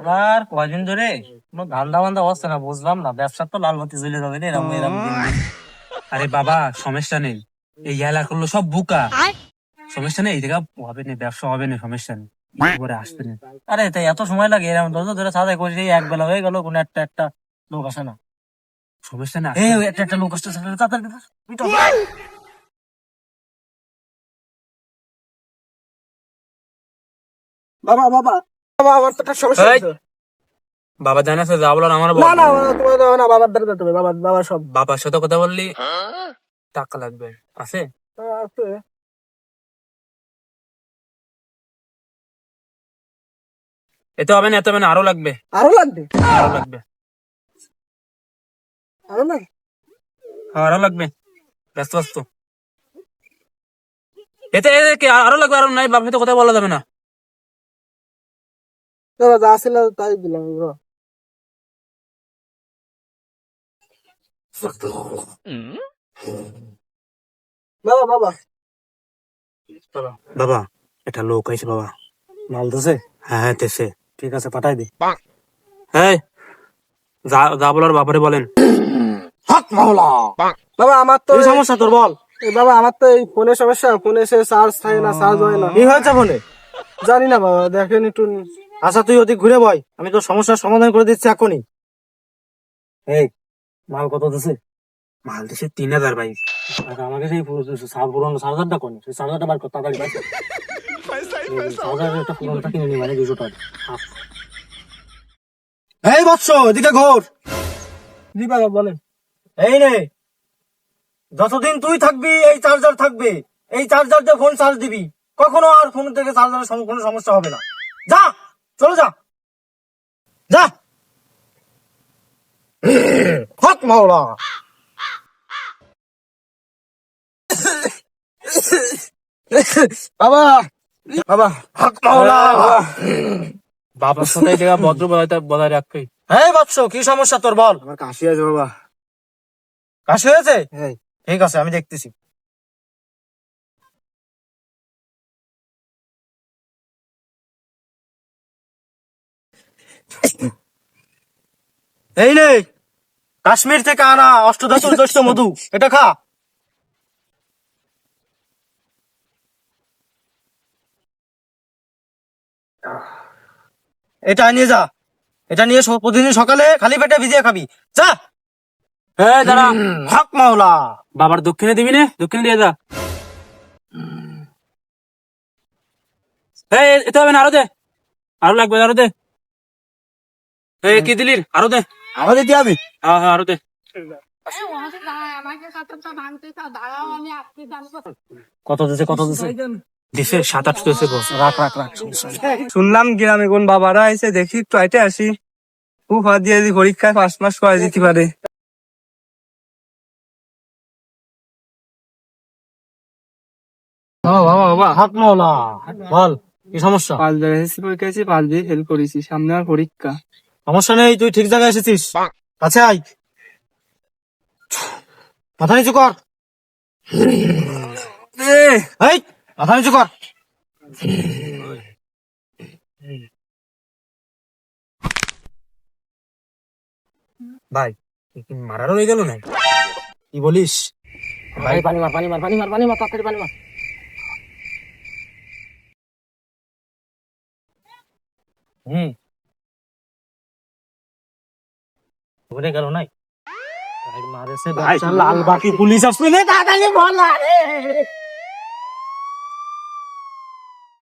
এবার কয়দিন ধরে কোনো ধান্দা বান্দা হচ্ছে না বুঝলাম না। ব্যবসা তো লাল বাতি জ্বলে যাবে রে এরকম। আরে বাবা সমস্যা নেই। এই এলাকাগুলো সব বুকা। সমস্যা নেই? এই জায়গা হবে না ব্যবসা হবে না সমস্যা নেই। করে আসবে না। আরে তাই এত সময় লাগে এরকম দশ ধরে সাজাই করে সেই এক বেলা হয়ে গেল কোনো একটা একটা লোক আসে না। সমস্যা না? এই একটা একটা লোক আসছে তাড়াতাড়ি বাবা বাবা। বাবা আমার তো একটা সমস্যা এই! হচ্ছে। বাবা জানাছে যা বলার আমার বল না না তোমার দাও না বাবার দ্বারা যেতে হবে বাবা বাবা সব। বাবার সাথে কথা বললি টাকা লাগবে। আছে? আছে। এতে হবে না এতে হবে না আরও লাগবে। আরও লাগবে? আরও লাগবে। আরও লাগবে হ্যাঁ, আরও লাগবে। ব্যস্ত ব্যস্ত। এতে এতে কি আরও লাগবে আরও নাই বাবার সাথে কথা বলা যাবে না। বাবা যা ছিল তাই দিলাম বাবা। বাবা বাবা। বাবা এটা লোক আইছে বাবা। মাল দিছে হ্যাঁ হ্যাঁ ঠিক আছে পাঠাই দে। হ্যাঁ যা যা বলার বলেন। হক মাওলা। বাবা আমার তো সমস্যা তোর বল? এই বাবা আমার তো এই ফোনের সমস্যা। ফোনে সে চার্জ থাকে না চার্জ হয় না। কি হয়েছে ফোনে? জানি না বাবা দেখেন একটু। আচ্ছা তুই ওদিক ঘুরে বয়। আমি তোর সমস্যার সমাধান করে দিচ্ছি এখনই। এই মাল কত দিছে? মাল দেশে তিন হাজার ভাই। আমাকে সেই পুরনো চার্জারটা কোন? সেই চার্জারটা বার কর তাড়াতাড়ি চার্জারের একটা কিনে নি মানে দুশো টাকা। এই বৎস এদিকে ঘোর। বাবা বলেন। এই নে। যতদিন তুই থাকবি এই চার্জার থাকবে। এই চার্জার দিয়ে ফোন চার্জ দিবি। কখনো আর ফোন থেকে চার্জারের কোনো সমস্যা হবে না। যা! চলে যা। যা। হক মাওলা। বাবা। বাবা। হক মাওলা। বাবার সাথে এই জায়গা ভদ্র বজায় বজায় রাখবে এই বৎস কি সমস্যা তোর বল? আমার কাশি আছে বাবা। কাশি হয়েছে? ঠিক আছে আমি দেখতেছি। এই নে কাশ্মীর থেকে আনা অষ্টদশ দশ মধু এটা খা। এটা নিয়ে যা এটা নিয়ে প্রতিদিন সকালে খালি পেটে ভিজিয়ে খাবি। যা। হ্যাঁ দাঁড়া। হক মাওলা। বাবার দক্ষিণে দিবি না দক্ষিণে দিয়ে যা। এই এতে হবে না আরও দে। আরও লাগবে আরও দে। এই কি দিলির আরও দে। দিয়ে আমি হ্যাঁ হ্যাঁ আরও দে। কত দিছে কত দিছে? দিছে সাত আট দিছে রাখ রাখ রাখ শুনলাম গ্রামে কোন বাবারা এসে দেখি একটু আইটে আসি। খুব হাত দিয়ে পরীক্ষায় পাঁচ মাস করে দিতে পারে। বল কি সমস্যা? পাঁচ পরীক্ষা পাঁচ দিয়ে ফেল করেছি সামনে আর পরীক্ষা। সমস্যা নেই তুই ঠিক জায়গায় এসেছিস? কাছে আয়। মাথা নিচু কর। এই মাথা নিচু কর। ভাই এ কি মারার হয়ে গেল না কি বলিস? ভাই পানি মার পানি মার পানি মার পানি মার তাড়াতাড়ি পানি মার। হুম। ঘুরে গেল নাই ভাই মারেছে ভাই, লাল বাকি পুলিশ আসবে না তাড়াতাড়ি বল আরে